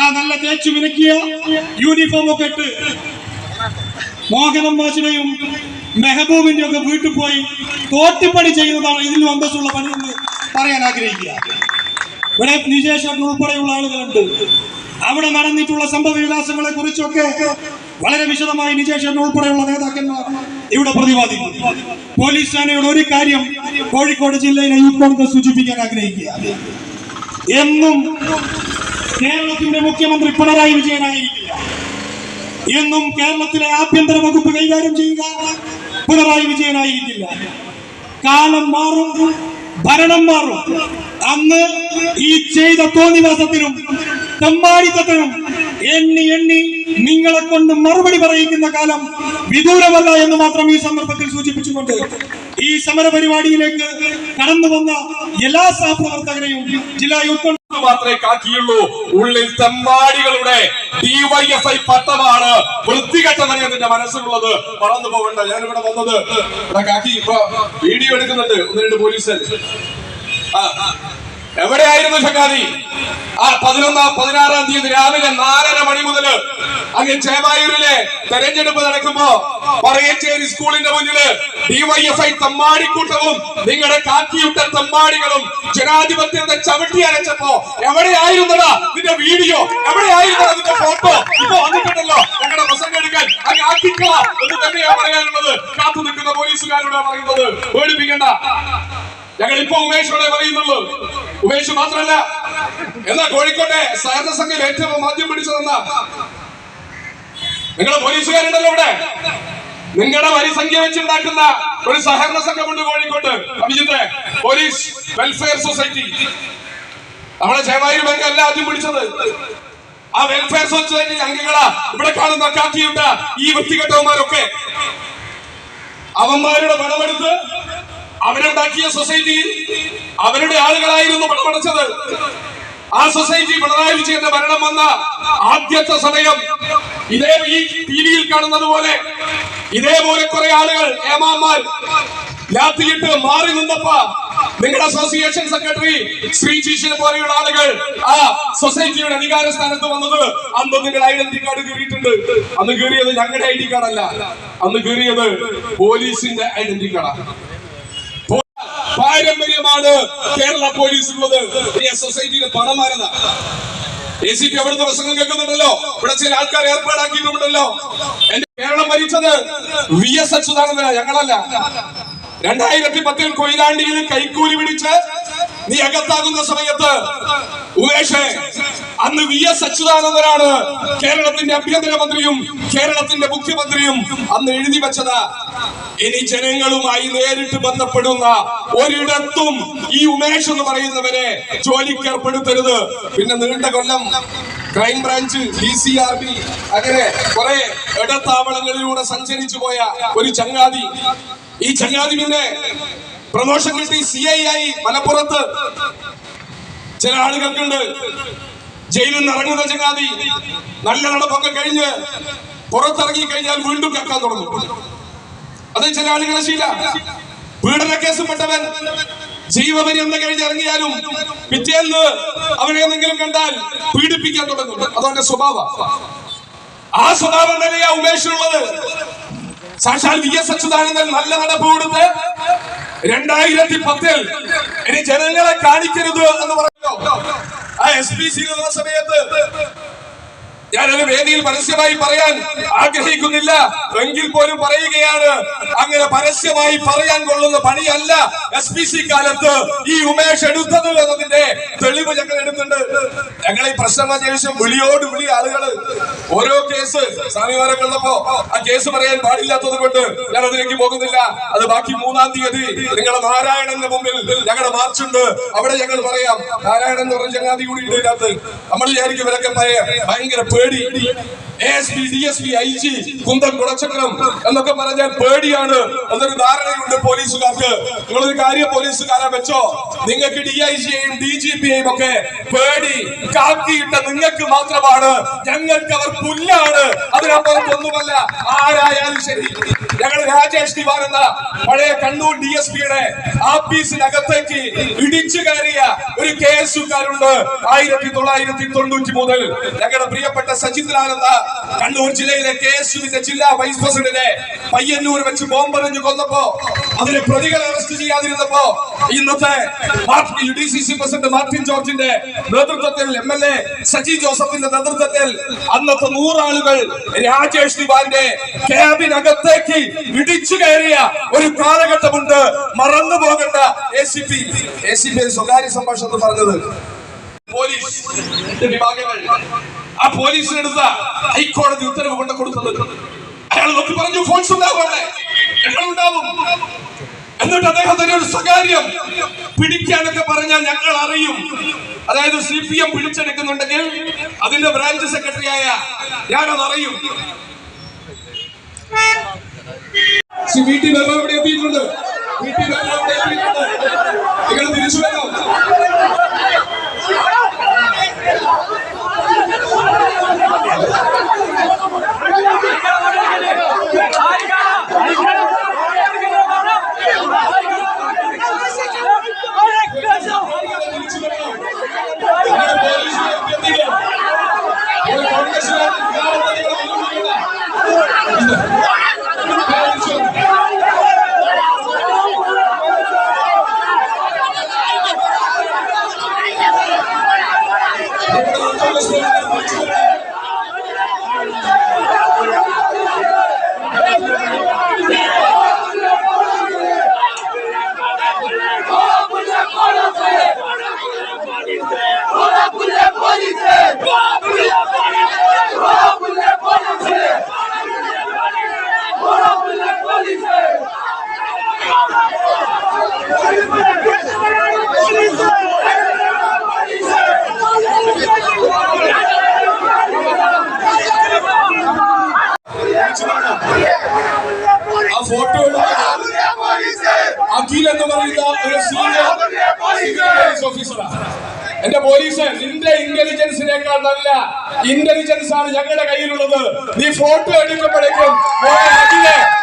ആ നല്ല തേച്ചു മിനുക്കിയ യൂണിഫോം ഒക്കെ ഇട്ട് മോഹനം മാഷിനെയും മെഹബൂബിന്റെ ഒക്കെ വീട്ടിൽ പോയി തോട്ടിപ്പണി ചെയ്യുന്നതാണ് ഇതിൽ അന്തസ്സുള്ള പണി എന്ന് പറയാൻ ആഗ്രഹിക്കുക. ഇവിടെ നിജേഷൻ ഉൾപ്പെടെയുള്ള ആളുകളുണ്ട്. അവിടെ നടന്നിട്ടുള്ള സംഭവ വികാസങ്ങളെ കുറിച്ചൊക്കെ വളരെ വിശദമായി നിജേഷൻ ഉൾപ്പെടെയുള്ള നേതാക്കന്മാർ ഇവിടെ പ്രതിപാദിക്കും പോലീസ് സേനയുടെ ഒരു കാര്യം കോഴിക്കോട് ജില്ലയിലെ യൂത്ത് കോൺഗ്രസ് സൂചിപ്പിക്കാൻ ആഗ്രഹിക്കുക. എന്നും കേരളത്തിന്റെ മുഖ്യമന്ത്രി പിണറായി വിജയനായിരിക്കില്ല എന്നും കേരളത്തിലെ ആഭ്യന്തര വകുപ്പ് കൈകാര്യം ചെയ്യുക പിണറായി വിജയനായിരിക്കില്ല കാലം മാറും ഭരണം മാറും. അന്ന് ഈ ചെയ്ത തോന്നിവാസത്തിനും തെമ്മാടിത്തത്തിനും എണ്ണി എണ്ണി നിങ്ങളെ കൊണ്ട് മറുപടി പറയിക്കുന്ന കാലം വിദൂരമല്ല എന്ന് മാത്രം ഈ സന്ദർഭത്തിൽ സൂചിപ്പിച്ചുകൊണ്ട് ഈ സമര പരിപാടിയിലേക്ക് കടന്നു വന്ന എല്ലാ സഹപ്രവർത്തകരെയും ജില്ലാ യൂത്ത് മാത്രമേ കാക്കിയുള്ളൂ. ഉള്ളിൽ തെമ്പാടികളുടെ ഡിവൈഎഫ്ഐ പട്ടമാണ് വൃത്തികെട്ടവനെ എന്റെ മനസ്സിലുള്ളത്. മറന്നു പോകണ്ട ഞാൻ ഇവിടെ വന്നത് കാക്കി ഇപ്പൊ വീഡിയോ എടുക്കുന്നുണ്ട്. ഒന്ന് രണ്ട് പോലീസ്. ആ, എവിടെയായിരുന്നു ചങ്ങാതി? ആ പതിനൊന്നാം പതിനാറാം തീയതി രാവിലെ നാലര മണി മുതൽ അങ്ങ് ചേമായൂരിലെ തെരഞ്ഞെടുപ്പ് നടക്കുമ്പോ പറയച്ചേരി സ്കൂളിന്റെ മുന്നിൽ ഡിവൈഎഫ്ഐ തമ്മാടിക്കൂട്ടവും നിങ്ങളുടെ കാക്കിയുട്ട തമ്മാടികളും ജനാധിപത്യത്തെ ചവിട്ടി അരച്ചപ്പോ എവിടെയായിരുന്നടാ നിന്റെ വീഡിയോ? എവിടെയായിരുന്നടാ നിന്റെ ഫോട്ടോ? ഇപ്പൊ വന്നിട്ടുണ്ടല്ലോ. ഞങ്ങളുടെ പ്രസംഗം എടുക്കാൻ അങ്ങ് ആക്കിക്കള എന്ന് തന്നെയാ പറയാനുള്ളത്. കാത്തു നിൽക്കുന്ന പോലീസുകാരോടാ പറയുന്നത്. പേടിപ്പിക്കണ്ട. ഞങ്ങൾ ഇപ്പൊ ഉമേഷോടെ പറയുന്നുള്ളൂ. ഉമേഷ് മാത്രമല്ല എന്നാ കോഴിക്കോട്ടെ സഹകരണ സംഘം ഏറ്റവും ആദ്യം പിടിച്ചതെന്നാ നിങ്ങളെ പോലീസുകാരുണ്ടല്ലോ ഇവിടെ. നിങ്ങളുടെ വരിസംഖ്യ വെച്ചുണ്ടാക്കുന്ന ഒരു സഹകരണ സംഘമുണ്ട് കോഴിക്കോട്ട്. അഭിജിത്തെ പോലീസ് വെൽഫെയർ സൊസൈറ്റി. നമ്മളെ ചേവായൂർ ബാങ്ക് അല്ല ആദ്യം പിടിച്ചത്. ആ വെൽഫെയർ സൊസൈറ്റി അംഗങ്ങളാ ഇവിടെ കാണുന്ന കാക്കിയുണ്ട ഈ വൃത്തികെട്ടവന്മാരൊക്കെ. അവന്മാരുടെ പണമെടുത്ത് അവരുണ്ടാക്കിയ സൊസൈറ്റിയിൽ അവരുടെ ആളുകളായിരുന്നു പണമടച്ചത്. ആ സൊസൈറ്റി പിണറായി വിജയന്റെ ഭരണം വന്ന ആദ്യത്തെ സമയം ഇതേ ഈ ടി വിയിൽ കാണുന്നത് പോലെ ഇതേപോലെ കുറെ ആളുകൾ ഏമാന്മാർ രാത്രിയിട്ട് മാറി നിന്നപ്പോ നിങ്ങളുടെ അസോസിയേഷൻ സെക്രട്ടറി ശ്രീ ജീഷിനെ പോലെയുള്ള ആളുകൾ ആ സൊസൈറ്റിയുടെ അധികാര സ്ഥാനത്ത് വന്നത് അന്ന് നിങ്ങൾ ഐഡന്റി കാർഡ് കീറിയിട്ടുണ്ട്. അന്ന് കീറിയത് ഞങ്ങളുടെ ഐ ഡി കാർഡല്ല. അന്ന് കീറിയത് പോലീസിന്റെ ഐഡന്റി കാർഡാണ്. പാരമ്പര്യമാണ് കേരള പോലീസ് ഉള്ളത്. സൊസൈറ്റിയുടെ പണമാരത എ സി പി അവിടുത്തെ പ്രസംഗം കേൾക്കുന്നുണ്ടല്ലോ. ഇവിടെ ചില ആൾക്കാർ ഏർപ്പാടാക്കിയിട്ടുണ്ടല്ലോ. എന്റെ കേരളം ഭരിച്ചത് വി എസ് അച്യുതാനന്ദന ഞങ്ങളല്ല. രണ്ടായിരത്തി പത്തിൽ കൊയിലാണ്ടിയിൽ കൈക്കൂലി പിടിച്ച് നീ അകത്താകുന്ന സമയത്ത് ഉമേഷ് അന്ന് വി എസ് അച്യുതാനന്ദനാണ് കേരളത്തിന്റെ ആഭ്യന്തരമന്ത്രിയും കേരളത്തിന്റെ മുഖ്യമന്ത്രിയും അന്ന് എഴുതി വെച്ചത്. ഇനി ജനങ്ങളുമായി നേരിട്ട് ബന്ധപ്പെടുന്ന ഒരിടത്തും ഈ ഉമേഷ് എന്ന് പറയുന്നവരെ ജോലിക്ക് ഏർപ്പെടുത്തരുത്. പിന്നെ നീണ്ട കൊല്ലം crime branch D C R B അങ്ങനെ കുറെ ഇടത്താവളങ്ങളിലൂടെ സഞ്ചരിച്ചു പോയ ഒരു ചങ്ങാതി. ഈ ചങ്ങാതി പിന്നെ പ്രമോഷൻ കിട്ടി സി ഐ ആയി മലപ്പുറത്ത്. ചില ആളുകൾക്കുണ്ട്. ജയിലിൽ നിന്ന് ഇറങ്ങുന്ന ചങ്ങാതി. നല്ല നടപ്പൊക്കെ കഴിഞ്ഞ് പുറത്തിറങ്ങി കഴിഞ്ഞാൽ വീണ്ടും കേൾക്കാൻ തുടങ്ങും. അത് ചില ആളുകളെ ശീല. പീഡന കേസും പെട്ടവൻ ജീവപര്യന്തം കഴിഞ്ഞ് ഇറങ്ങിയാലും പിറ്റേന്ന് അവനെ എന്തെങ്കിലും കണ്ടാൽ പീഡിപ്പിക്കാൻ തുടങ്ങും. അതവന്റെ സ്വഭാവം. ആ സ്വഭാവം തന്നെയാ ഉമേഷിനുള്ളത് സാക്ഷാൽ വി എസ് അച്യുതാനന്ദൻ നല്ല നടപ്പ് കൊടുത്ത് രണ്ടായിരത്തി പത്തിൽ ഇനി ജനങ്ങളെ കാണിക്കരുത് എന്ന് പറഞ്ഞു. ആ എസ് പി സി സമയത്ത് ഞാനൊരു വേദിയിൽ പരസ്യമായി പറയാൻ ആഗ്രഹിക്കുന്നില്ല. എങ്കിൽ പോലും പറയുകയാണ്. അങ്ങനെ പരസ്യമായി പറയാൻ കൊള്ളുന്ന പണിയല്ല എസ് പി സി കാലത്ത് ഈ ഉമേഷ് എടുത്തത് എന്നതിന്റെ തെളിവ് ഞങ്ങൾ എടുത്തിട്ടുണ്ട്. ഞങ്ങൾ ഈ പ്രശ്നം ശേഷം വിളിയോട് വിളി ആളുകൾ ഓരോ കേസ് സ്വാമിമാരൊക്കെ ഉള്ളപ്പോ ആ കേസ് പറയാൻ പാടില്ലാത്തത് കൊണ്ട് ഞാൻ അതിലേക്ക് പോകുന്നില്ല. അത് ബാക്കി മൂന്നാം തീയതി നിങ്ങളുടെ നാരായണന്റെ മുമ്പിൽ ഞങ്ങളുടെ മാർച്ചുണ്ട് അവിടെ ഞങ്ങൾ പറയാം. നാരായണൻ എന്ന് പറഞ്ഞ ചങ്ങാതി കൂടി ഇതിനകത്ത്. നമ്മൾ വിചാരിക്കും ഇവരൊക്കെ ഭയങ്കര പേടി. ജി കുന്തം കുടച്ചക്രം എന്നൊക്കെ പറഞ്ഞാൽ പേടിയാണ്. എന്നൊരു ധാരണയുണ്ട് പോലീസുകാർക്ക്. നിങ്ങളൊരു കാര്യം പോലീസുകാരെ വെച്ചോ? നിങ്ങൾക്ക് ഡി ഐ ജിയെയും ഡി ജി പിയെയും ഒക്കെ പേടി കാക്കിയിട്ട നിങ്ങൾക്ക് മാത്രമാണ്. ഞങ്ങൾക്ക് അവർ പുല്ലാണ്. അതിനപ്പുറത്തൊന്നുമല്ല ആരായാലും ശരി. ഞങ്ങൾ രാജേഷ് ദിവാൻ എന്ന പഴയ കണ്ണൂർ ഡി എസ് പിയുടെ ആഫീസിനകത്തേക്ക് ഇടിച്ചു കയറിയ ഒരു കേസുകാരുണ്ട്. ആയിരത്തി തൊള്ളായിരത്തി തൊണ്ണൂറ്റി മുതൽ ഞങ്ങളുടെ പ്രിയപ്പെട്ട സജിത് ലാൽ കണ്ണൂർ ജില്ലയിലെ കെ എസ് യുവിന്റെ ജില്ലാ വൈസ് പ്രസിഡന്റിനെ പയ്യന്നൂർ വെച്ച് ബോംബെറിഞ്ഞു കൊന്നപ്പോ അതിന് പ്രതികളെ അറസ്റ്റ് ചെയ്യാതിരുന്നപ്പോ ഇന്നത്തെ U D C C president Martin ജോർജിന്റെ നേതൃത്വത്തിൽ എം എൽ എ സജി ജോസഫിന്റെ നേതൃത്വത്തിൽ അന്നത്തെ നൂറാളുകൾ രാജേഷ് ദിവാന്റെ ക്യാബിനകത്തേക്ക് ഇടിച്ചു കയറിയ ഒരു കാലഘട്ടമുണ്ട്. മറന്നു പോകേണ്ട A C P A C P സ്വകാര്യ സംഭാഷണത്തിൽ പറഞ്ഞത് പോലീസ് വിഭാഗങ്ങൾ. പോലീസിനെടുത്ത ഹൈക്കോടതി ഉത്തരവ് കൊണ്ട് കൊടുത്തത്. അയാൾ നോക്കി പറഞ്ഞു ഫോൺസ് ഉണ്ടാവും. എന്നിട്ട് അദ്ദേഹത്തിന് ഒരു സ്വകാര്യം പിടിക്കാനൊക്കെ പറഞ്ഞാൽ ഞങ്ങൾ അറിയും. അതായത് സി പി എം പിടിച്ചെടുക്കുന്നുണ്ടെങ്കിൽ അതിന്റെ ബ്രാഞ്ച് സെക്രട്ടറിയായ ഞാനത് അറിയും. ഇവിടെ എത്തിയിട്ടുണ്ട്. എത്തിയിട്ടുണ്ട്. നിങ്ങൾ തിരിച്ചു വരാം. തിരിച്ചു വരാം നിങ്ങൾ പോലീസിനെ എത്തിക്കുക ഒരു കോൺഗ്രസ്സുകാരൻ വികാരത്തെ നിങ്ങൾ വെല്ലുവിളിക്കണ്ട. തിരിച്ചു വരാം. കോൺഗ്രസ് പ്രവർത്തകർ തിരിച്ചു വരാം. ആ ഫോട്ടോ അഖിൽ എന്ന് പറയുന്ന ഒരു സീനിയർ ഓഫീസറാണ് എന്റെ പോലീസ് നിന്റെ ഇന്റലിജൻസിനേക്കാൾ നല്ല. ഇന്റലിജൻസ് ആണ് ഞങ്ങളുടെ കയ്യിലുള്ളത്. നീ ഫോട്ടോ എടുക്കുമ്പോഴേക്കും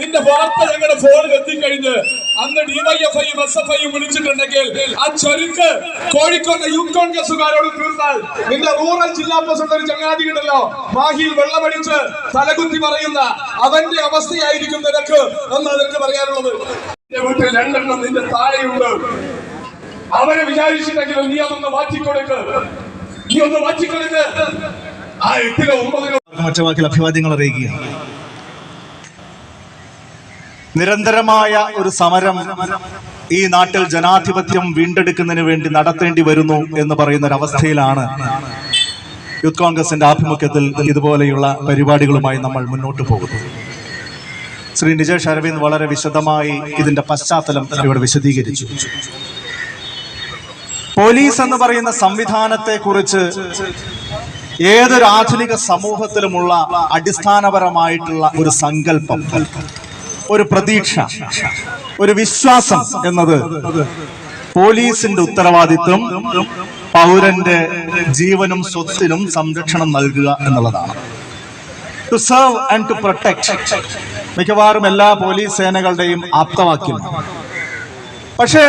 നിന്റെ വാർത്ത ഞങ്ങളുടെ ഫോണിൽ എത്തിക്കഴിഞ്ഞ് അന്ന് ഡിവൈഎഫ്ഐയും എസ് എഫ് ഐയും വിളിച്ചിട്ടുണ്ടെങ്കിൽ ആ ചൊരുക്ക് കോഴിക്കോട്ടെ യൂത്ത് കോൺഗ്രസുകാരോട് തീർന്നാൽ നിന്റെ റൂറൽ ജില്ലാ പ്രസിഡന്റ് ഒരു ചങ്ങാതി ഉണ്ടല്ലോ മാഹിയിൽ വെള്ളമടിച്ച് തലകുത്തി പറയുന്ന അവന്റെ അവസ്ഥയായിരിക്കും നിനക്ക് എന്ന് നിനക്ക് പറയാനുള്ളത്. വീട്ടിൽ രണ്ടെണ്ണം നിന്റെ താഴെയുണ്ട്. അവരെ വിചാരിച്ചിട്ടെങ്കിലും നീ അതൊന്ന് മാറ്റിക്കൊടുക്ക്. ആ അഭിവാദ്യങ്ങൾ അറിയിക്കുക. നിരന്തരമായ ഒരു സമരം ഈ നാട്ടിൽ ജനാധിപത്യം വീണ്ടെടുക്കുന്നതിന് വേണ്ടി നടത്തേണ്ടി വരുന്നു എന്ന് പറയുന്ന ഒരു അവസ്ഥയിലാണ് യൂത്ത് കോൺഗ്രസിന്റെ ആഭിമുഖ്യത്തിൽ ഇതുപോലെയുള്ള പരിപാടികളുമായി നമ്മൾ മുന്നോട്ട് പോകുന്നത്. ശ്രീ നിജേഷ് അരവിന്ദ് വളരെ വിശദമായി ഇതിന്റെ പശ്ചാത്തലം ഇവിടെ വിശദീകരിച്ചു. പോലീസ് എന്ന് പറയുന്ന സംവിധാനത്തെ കുറിച്ച് ഏതൊരു ആധുനിക സമൂഹത്തിലുമുള്ള അടിസ്ഥാനപരമായിട്ടുള്ള ഒരു സങ്കല്പം ഒരു പ്രതീക്ഷ ഒരു വിശ്വാസം എന്നത് പോലീസിന്റെ ഉത്തരവാദിത്വം പൗരന്റെ ജീവനും സ്വത്തിനും സംരക്ഷണം നൽകുക എന്നുള്ളതാണ്. To serve and to protect മിക്കവാറും എല്ലാ പോലീസ് സേനകളുടെയും ആപ്തവാക്യം പക്ഷേ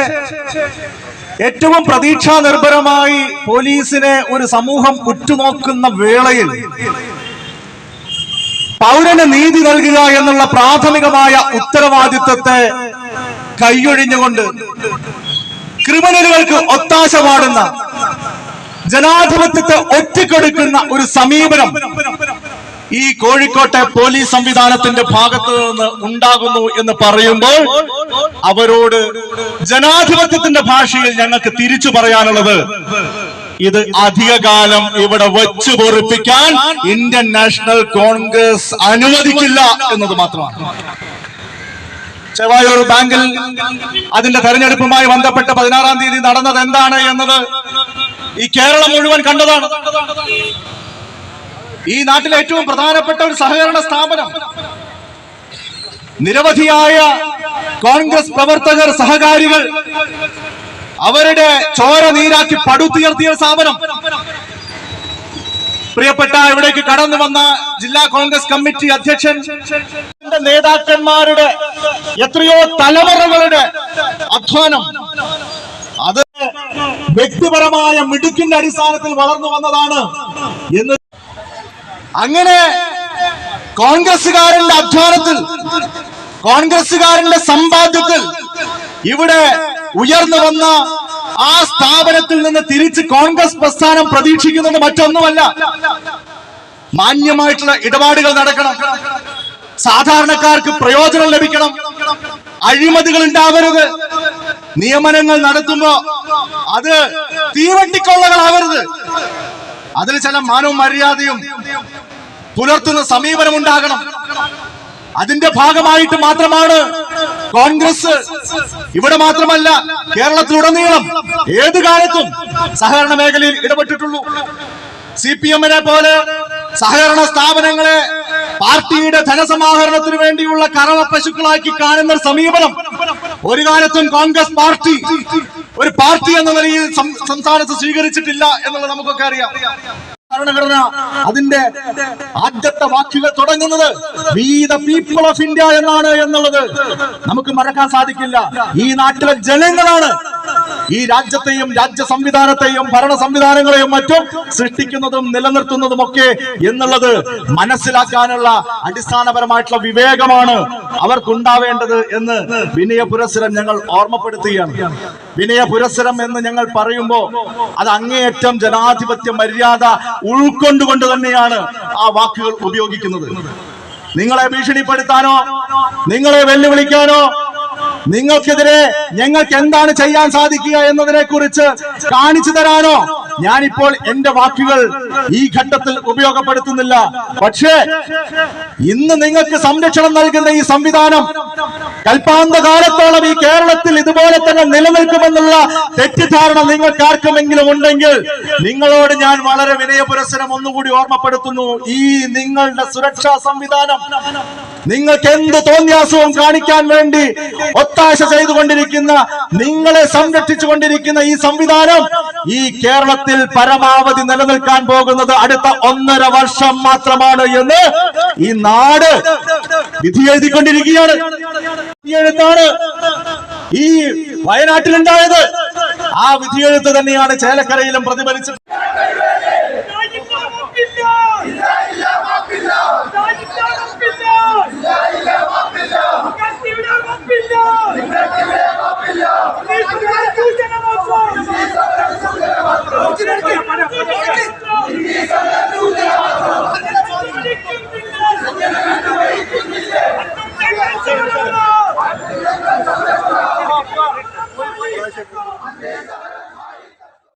ഏറ്റവും പ്രതീക്ഷാ നിർഭരമായി പോലീസിനെ ഒരു സമൂഹം ഉറ്റുനോക്കുന്ന വേളയിൽ പൗരന് നീതി നൽകുക എന്നുള്ള പ്രാഥമികമായ ഉത്തരവാദിത്വത്തെ കൈയൊഴിഞ്ഞുകൊണ്ട് ക്രിമിനലുകൾക്ക് ഒത്താശ പാടുന്ന ജനാധിപത്യത്തെ ഒറ്റക്കെടുക്കുന്ന ഒരു സമീപനം ഈ കോഴിക്കോട്ടെ പോലീസ് സംവിധാനത്തിന്റെ ഭാഗത്ത് നിന്ന് ഉണ്ടാകുന്നു എന്ന് പറയുമ്പോൾ അവരോട് ജനാധിപത്യത്തിന്റെ ഭാഷയിൽ ഞങ്ങൾക്ക് തിരിച്ചു പറയാനുള്ളത് ഇത് അധികകാലം ഇവിടെ വെച്ചു പൊറിപ്പിക്കാൻ ഇന്ത്യൻ നാഷണൽ കോൺഗ്രസ് അനുവദിക്കില്ല എന്നത് മാത്രമാണ്. ചെവായൂർ ബാങ്കിൽ അതിന്റെ തെരഞ്ഞെടുപ്പുമായി ബന്ധപ്പെട്ട് പതിനാറാം തീയതി നടന്നത് എന്താണ് എന്നത് ഈ കേരളം മുഴുവൻ കണ്ടതാണ്. ഈ നാട്ടിലെ ഏറ്റവും പ്രധാനപ്പെട്ട ഒരു സഹകരണ സ്ഥാപനം. നിരവധിയായ കോൺഗ്രസ് പ്രവർത്തകർ സഹകാരികൾ അവരുടെ ചോര നീരാക്കി പടുത്തുയർത്തിയ സ്ഥാപനം. പ്രിയപ്പെട്ട ഇവിടേക്ക് കടന്നു വന്ന ജില്ലാ കോൺഗ്രസ് കമ്മിറ്റി അധ്യക്ഷൻ നേതാക്കന്മാരുടെ എത്രയോ തലമുറകളുടെ അധ്വാനം. അത് വ്യക്തിപരമായ മിടുക്കിന്റെ അടിസ്ഥാനത്തിൽ വളർന്നു വന്നതാണ് എന്ന് അങ്ങനെ കോൺഗ്രസ്സുകാരന്റെ അധ്വാനത്തിൽ കോൺഗ്രസ്സുകാരന്റെ സമ്പാദ്യത്തിൽ ഇവിടെ ഉയർന്നു വന്ന ആ സ്ഥാപനത്തിൽ നിന്ന് തിരിച്ച് കോൺഗ്രസ് പ്രസ്ഥാനം പ്രതീക്ഷിക്കുന്നത് മറ്റൊന്നുമല്ല. മാന്യമായിട്ടുള്ള ഇടപാടുകൾ നടക്കണം. സാധാരണക്കാർക്ക് പ്രയോജനം ലഭിക്കണം. അഴിമതികൾ ഉണ്ടാവരുത്. നിയമനങ്ങൾ നടത്തുമ്പോ അത് തീവട്ടിക്കൊള്ളകളാവരുത്. അതിൽ ചില മാനവും മര്യാദയും പുലർത്തുന്ന സമീപനം ഉണ്ടാകണം അതിന്റെ ഭാഗമായിട്ട് മാത്രമാണ് കോൺഗ്രസ്. ഇവിടെ മാത്രമല്ല കേരളത്തിലുടനീളം ഏത് കാലത്തും സഹകരണ മേഖലയിൽ ഇടപെട്ടിട്ടുള്ളൂ. സി പി എമ്മിനെ പോലെ സഹകരണ സ്ഥാപനങ്ങളെ പാർട്ടിയുടെ ധനസമാഹരണത്തിന് വേണ്ടിയുള്ള കറവ പശുക്കളാക്കി കാണുന്ന സമീപനം. ഒരു കാലത്തും കോൺഗ്രസ് പാർട്ടി ഒരു പാർട്ടി എന്ന നിലയിൽ സംസ്ഥാനത്ത് സ്വീകരിച്ചിട്ടില്ല എന്നുള്ളത് നമുക്കൊക്കെ അറിയാം. ഭരണഘടന. അതിന്റെ ആദ്യത്തെ വാക്കുകൾ തുടങ്ങുന്നത് we the people of India എന്നാണ് എന്നുള്ളത്. നമുക്ക് മറക്കാൻ സാധിക്കില്ല. ഈ നാട്ടിലെ ജനങ്ങളാണ് ഈ രാജ്യത്തെയും രാജ്യ സംവിധാനത്തെയും ഭരണ സംവിധാനങ്ങളെയും മറ്റും സൃഷ്ടിക്കുന്നതും നിലനിർത്തുന്നതും ഒക്കെ എന്നുള്ളത് മനസ്സിലാക്കാനുള്ള അടിസ്ഥാനപരമായിട്ടുള്ള വിവേകമാണ് അവർക്കുണ്ടാവേണ്ടത് എന്ന് വിനയ പുരസ്സരം ഞങ്ങൾ ഓർമ്മപ്പെടുത്തുകയാണ്. വിനയ പുരസ്സരം എന്ന് ഞങ്ങൾ പറയുമ്പോൾ അത് അങ്ങേയറ്റം ജനാധിപത്യ മര്യാദ ഉൾക്കൊണ്ടുകൊണ്ട് തന്നെയാണ് ആ വാക്കുകൾ ഉപയോഗിക്കുന്നത്. നിങ്ങളെ ഭീഷണിപ്പെടുത്താനോ നിങ്ങളെ വെല്ലുവിളിക്കാനോ നിങ്ങൾക്കെതിരെ ഞങ്ങൾക്ക് എന്താണ് ചെയ്യാൻ സാധിക്കുക എന്നതിനെ കുറിച്ച് കാണിച്ചു തരാനോ? ഞാനിപ്പോൾ എന്റെ വാക്കുകൾ ഈ ഘട്ടത്തിൽ ഉപയോഗപ്പെടുത്തുന്നില്ല. പക്ഷേ ഇന്ന് നിങ്ങൾക്ക് സംരക്ഷണം നൽകുന്ന ഈ സംവിധാനം കൽപ്പാന്ത കാലത്തോളം ഈ കേരളത്തിൽ ഇതുപോലെ തന്നെ നിലനിൽക്കുമെന്നുള്ള തെറ്റിദ്ധാരണ നിങ്ങൾക്ക് ആർക്കുമെങ്കിലും ഉണ്ടെങ്കിൽ നിങ്ങളോട് ഞാൻ വളരെ വിനയ പുരസരം ഒന്നുകൂടി ഓർമ്മപ്പെടുത്തുന്നു. ഈ നിങ്ങളുടെ സുരക്ഷാ സംവിധാനം നിങ്ങൾക്ക് എന്ത് തോന്നിയാസവും കാണിക്കാൻ വേണ്ടി ഒത്താശ ചെയ്തുകൊണ്ടിരിക്കുന്ന നിങ്ങളെ സംരക്ഷിച്ചു കൊണ്ടിരിക്കുന്ന ഈ സംവിധാനം ഈ കേരളത്തിൽ പരമാവധി നിലനിൽക്കാൻ പോകുന്നത് അടുത്ത ഒന്നര വർഷം മാത്രമാണ് എന്ന് ഈ നാട് വിധി എഴുതിക്കൊണ്ടിരിക്കുകയാണ്. ഈ വയനാട്ടിലുണ്ടായത്. ആ വിധിയെഴുത്ത് തന്നെയാണ് ചേലക്കരയിലും പ്രതിഫലിച്ചത്.